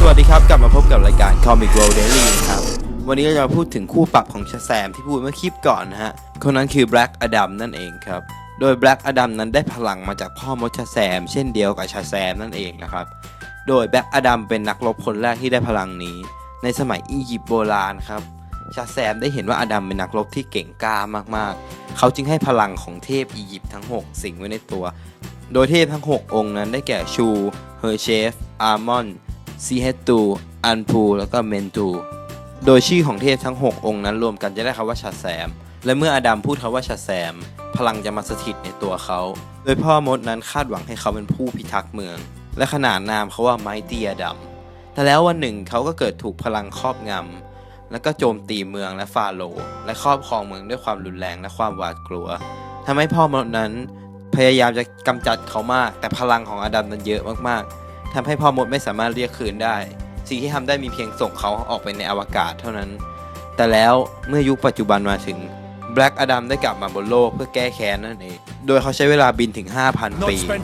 สวัสดีครับ กลับมาพบกับรายการ Comic World Daily นะครับ วันนี้เราจะมาพูดถึงคู่ปรับของชาแซมที่พูดเมื่อคลิปก่อนนะฮะ คนนั้นคือ Black Adam นั่นเองครับ โดย Black Adam นั้นได้พลังมาจากพ่อมดชาแซม เช่นเดียวกับชาแซมนั่นเองนะครับ โดย Black Adam เป็นนักรบคนแรกที่ได้พลังนี้ ในสมัยอียิปต์โบราณครับชาแซมได้เห็นว่าอดัมเป็นนักรบที่เก่งกล้ามากๆ เขาจึงให้พลังของเทพอียิปต์ทั้ง 6 สิ่งไว้ในตัว โดยเทพทั้ง 6 องค์นั้นได้แก่ชู เฮอร์เชฟ อาร์มอน ซีเฮตูอันพูแล้วก็เมนตูโดยชื่อของเทพทั้ง 6 องค์นั้นรวมกันจะได้คำว่าชาแซมและเมื่ออดัมพูดคำว่าชาแซมพลังจะมาสถิตในตัวเขา โดยพ่อมดนั้นคาดหวังให้เขาเป็นผู้พิทักษ์เมือง และขนานนามเขาว่าไมตี้อดัมแต่แล้ววันหนึ่งเขาก็เกิดถูกพลังครอบงำ แล้วก็โจมตีเมืองและฟาโรและครอบครองเมืองด้วยความรุนแรงและความหวาดกลัวทำให้พ่อมดนั้นพยายามจะกำจัดเขามาก แต่พลังของอดัมนั้นเยอะมากๆ ทำให้พ่อมดไม่สามารถเรียกคืนได้ สิ่งที่ทำได้มีเพียงส่งเขาออกไปในอวกาศเท่านั้น แต่แล้วเมื่อยุคปัจจุบันมาถึง Black Adam ได้กลับมาบนโลกเพื่อแก้แค้นนั่นเอง โดยเขาใช้เวลาบินถึง 5,000 ปี แต่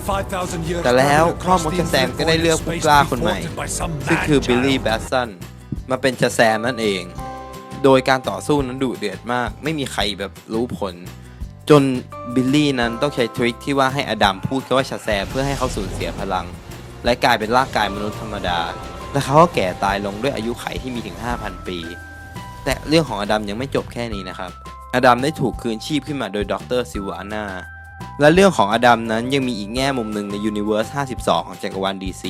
แต่แล้แล้ววพ่พ่ออมมดดชชแซแซมมก็ก็ได้ได้เลืเลืออกกผู้ผู้กกล้าล้าคคนนใหใหม่ม่ ซึ่ซึ่งงคืคืออบิบิลลลี่ลี่แบแบสสสันมาเป็นชาแซมนั่นเอง โดยการต่อสู้นั้นดุเดือดมาก ไม่มีใครแบบรู้ผล จนบิลลี่นั้นต้องใช้ทริคที่ว่าให้อดัมพูดคำว่าชาแซมเพื่อให้เขาสูญเสียพลัง และกลายเป็นร่างกายมนุษย์ธรรมดา และเขาก็แก่ตายลงด้วยอายุไขที่มีถึง 5,000 ปี แต่เรื่องของอดัมยังไม่จบแค่นี้นะครับ อดัมได้ถูกคืนชีพขึ้นมาโดยดรซิวาน่าและเรื่องของอดัมนั้นยังมีอีกแง่มุมหนึ่งใน Universe 52 ของจักรวาล DC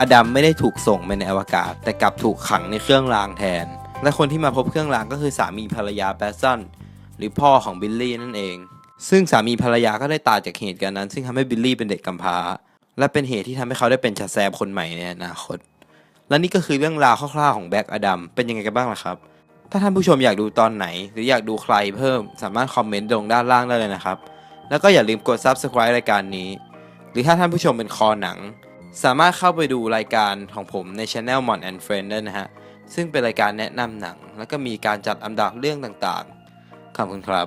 อดัมไม่ได้ถูกส่งไปในอวกาศ แต่กลับถูกขังในเครื่องรางแทน และคนที่มาพบเครื่องรางก็คือสามีภรรยาแบสซันหรือพ่อของบิลลี่นั่นเอง ซึ่งสามีภรรยาก็ได้ตายจากเหตุการณ์นั้น ซึ่งทำให้บิลลี่เป็นเด็กกำพร้า และเป็นเหตุที่ทำให้เขาได้เป็นชาแซมคนใหม่ในอนาคต และนี่ก็คือเรื่องราวคร่าวๆของแบ็กอดัมเป็นยังไงกันบ้างล่ะครับ ถ้าท่านผู้ชมอยากดูตอนไหน หรืออยากดูใครเพิ่มสามารถคอมเมนต์ตรงด้านล่างได้เลยนะครับ แล้วก็อย่าลืมกด Subscribe รายการนี้ หรือถ้าท่านผู้ชมเป็นคอหนัง สามารถเข้าไปดูรายการของผมใน Channel Mon and Friend ได้นะฮะซึ่งเป็นรายการแนะนำหนัง แล้วก็มีการจัดอันดับเรื่องต่างๆขอบคุณครับ